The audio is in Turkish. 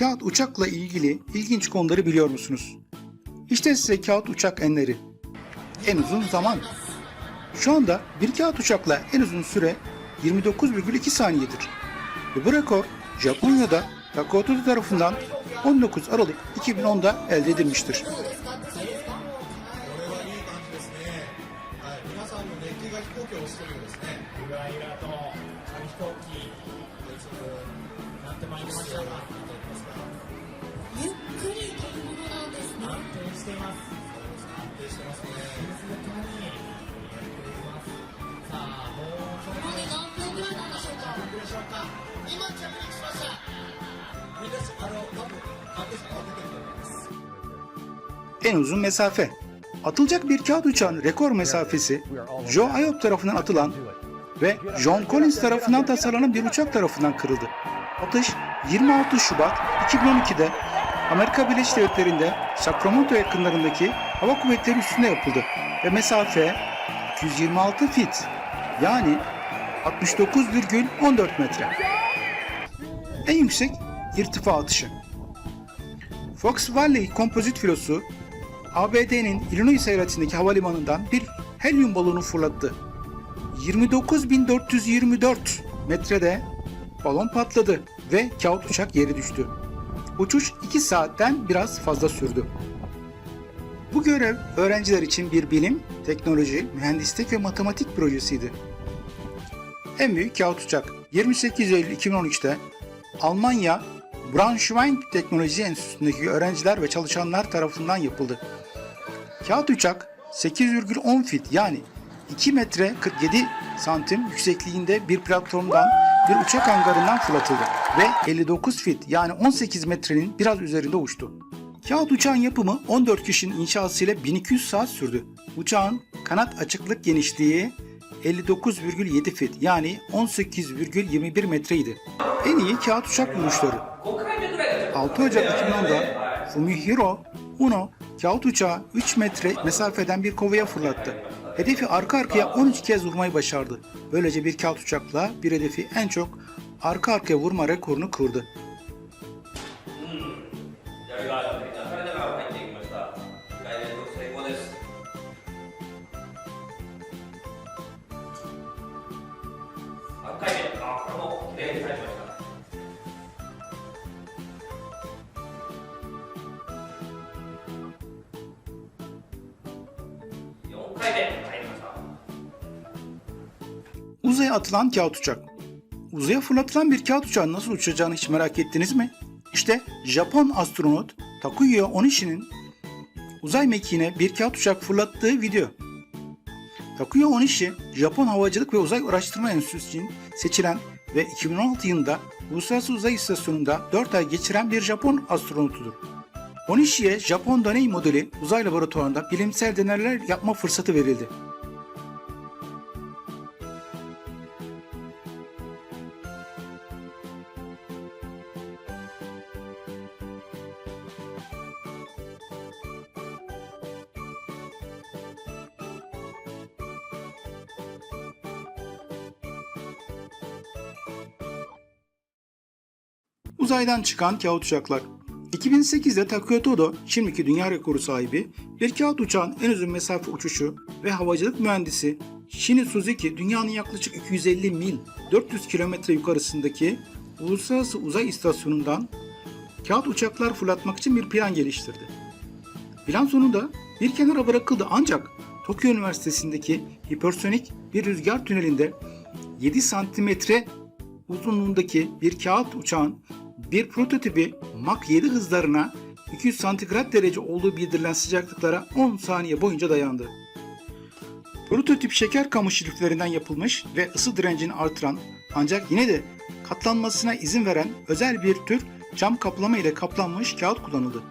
kağıt uçakla ilgili ilginç konuları biliyor musunuz? İşte size kağıt uçak enleri. En uzun zaman. Şu anda bir kağıt uçakla en uzun süre 29,2 saniyedir. Ve bu rekor Japonya'da Takoto tarafından 19 Aralık 2010'da elde edilmiştir. En uzun mesafe. Atılacak bir kağıt uçağın rekor mesafesi Joe Ayob tarafından atılan ve John Collins tarafından tasarlanan bir uçak tarafından kırıldı. Atış 26 Şubat 2012'de Amerika Birleşik Devletleri'nde Sacramento yakınlarındaki hava kuvvetleri üstünde yapıldı ve mesafe 226 fit yani 69,14 metre. En yüksek irtifa atışı. Fox Valley kompozit filosu ABD'nin Illinois eyaletindeki havalimanından bir helyum balonu fırlattı. 29.424 metrede balon patladı ve kağıt uçak yere düştü. Uçuş 2 saatten biraz fazla sürdü. Bu görev öğrenciler için bir bilim, teknoloji, mühendislik ve matematik projesiydi. En büyük kağıt uçak 28 Eylül 2013'te Almanya Braunschweig Teknoloji Enstitüsü'ndeki öğrenciler ve çalışanlar tarafından yapıldı. Kağıt uçak 8,10 fit yani 2 metre 47 santim yüksekliğinde bir platformdan bir uçak hangarından fırlatıldı ve 59 fit yani 18 metrenin biraz üzerinde uçtu. Kağıt uçağın yapımı 14 kişinin inşasıyla 1200 saat sürdü. Uçağın kanat açıklık genişliği 59,7 fit yani 18,21 metreydi. En iyi kağıt uçak vuruşları 6 Ocak 2010'da Fumihiro Uno kağıt uçağı 3 metre mesafeden bir kovaya fırlattı. Hedefi arka arkaya 13 kez vurmayı başardı. Böylece bir kağıt uçakla bir hedefi en çok arka arkaya vurma rekorunu kırdı. Uzaya atılan kağıt uçak. Uzaya fırlatılan bir kağıt uçağın nasıl uçacağını hiç merak ettiniz mi? İşte Japon astronot Takuya Onishi'nin uzay mekiğine bir kağıt uçak fırlattığı video. Takuya Onishi, Japon Havacılık ve Uzay Araştırma Enstitüsü'nün seçilen ve 2016 yılında Uluslararası Uzay İstasyonu'nda 4 ay geçiren bir Japon astronotudur. Onishi'ye Japon deney modeli uzay laboratuvarında bilimsel deneyler yapma fırsatı verildi. Uzaydan çıkan kağıt uçaklar. 2008'de Takuya Todo, şimdiki dünya rekoru sahibi, bir kağıt uçağın en uzun mesafe uçuşu ve havacılık mühendisi Shini Suzuki dünyanın yaklaşık 250 mil 400 kilometre yukarısındaki Uluslararası Uzay İstasyonu'ndan kağıt uçaklar fırlatmak için bir plan geliştirdi. Plan sonunda bir kenara bırakıldı ancak Tokyo Üniversitesi'ndeki hipersonik bir rüzgar tünelinde 7 santimetre uzunluğundaki bir kağıt uçağın bir prototipi Mach 7 hızlarına 200 santigrat derece olduğu bildirilen sıcaklıklara 10 saniye boyunca dayandı. Prototip şeker kamışı liflerinden yapılmış ve ısı direncini artıran ancak yine de katlanmasına izin veren özel bir tür cam kaplama ile kaplanmış kağıt kullanıldı.